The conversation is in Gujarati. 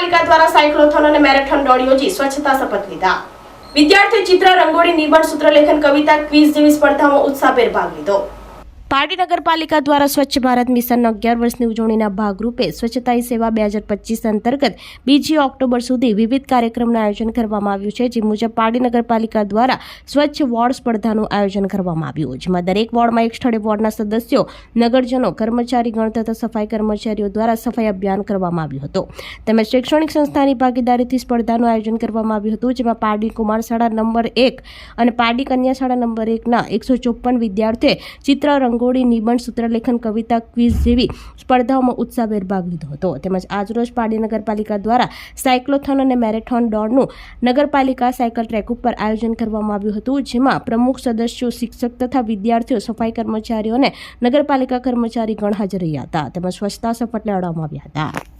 નગરપાલિકા દ્વારા સાયક્લોથોન અને મેરેથોન દોડ યોજી સ્વચ્છતા શપથ લીધા. વિદ્યાર્થી ચિત્ર રંગોળી નિબંધ સૂત્રલેખન કવિતા ક્વિઝ જેવી સ્પર્ધામાં ઉત્સાહભેર ભાગ લીધો. પારડી નગરપાલિકા દ્વારા સ્વચ્છ ભારત મિશન અગિયાર વર્ષની ઉજવણીના ભાગરૂપે સ્વચ્છતા સેવા બે હજાર પચીસ અંતર્ગત બીજી ઓક્ટોબર સુધી વિવિધ કાર્યક્રમનું આયોજન કરવામાં આવ્યું છે, જે મુજબ પારડી નગરપાલિકા દ્વારા સ્વચ્છ વોર્ડ સ્પર્ધાનું આયોજન કરવામાં આવ્યું. જેમાં દરેક વોર્ડમાં એક સ્થળે વોર્ડના સદસ્યો, નગરજનો કર્મચારીગણ તથા સફાઈ કર્મચારીઓ દ્વારા સફાઈ અભિયાન કરવામાં આવ્યું હતું. તેમજ શૈક્ષણિક સંસ્થાની ભાગીદારીથી સ્પર્ધાનું આયોજન કરવામાં આવ્યું હતું, જેમાં પારડી કુમાર શાળા નંબર એક અને પારડી કન્યા શાળા નંબર એકના એકસો ચોપન વિદ્યાર્થીઓએ ચિત્ર રંગોળી નિબંધ સૂત્રલેખન કવિતા ક્વિઝ જેવી સ્પર્ધાઓમાં ઉત્સાહભેર ભાગ લીધો હતો. તેમજ આજરોજ પાડી નગરપાલિકા દ્વારા સાયક્લોથોન અને મેરેથોન દોડનું નગરપાલિકા સાયકલ ટ્રેક ઉપર આયોજન કરવામાં આવ્યું હતું, જેમાં પ્રમુખ સદસ્યો, શિક્ષક તથા વિદ્યાર્થીઓ, સફાઈ કર્મચારીઓ અને નગરપાલિકા કર્મચારીગણ હાજર રહ્યા હતા. તેમજ સ્વચ્છતા શપથ લેવડાવવામાં આવ્યા હતા.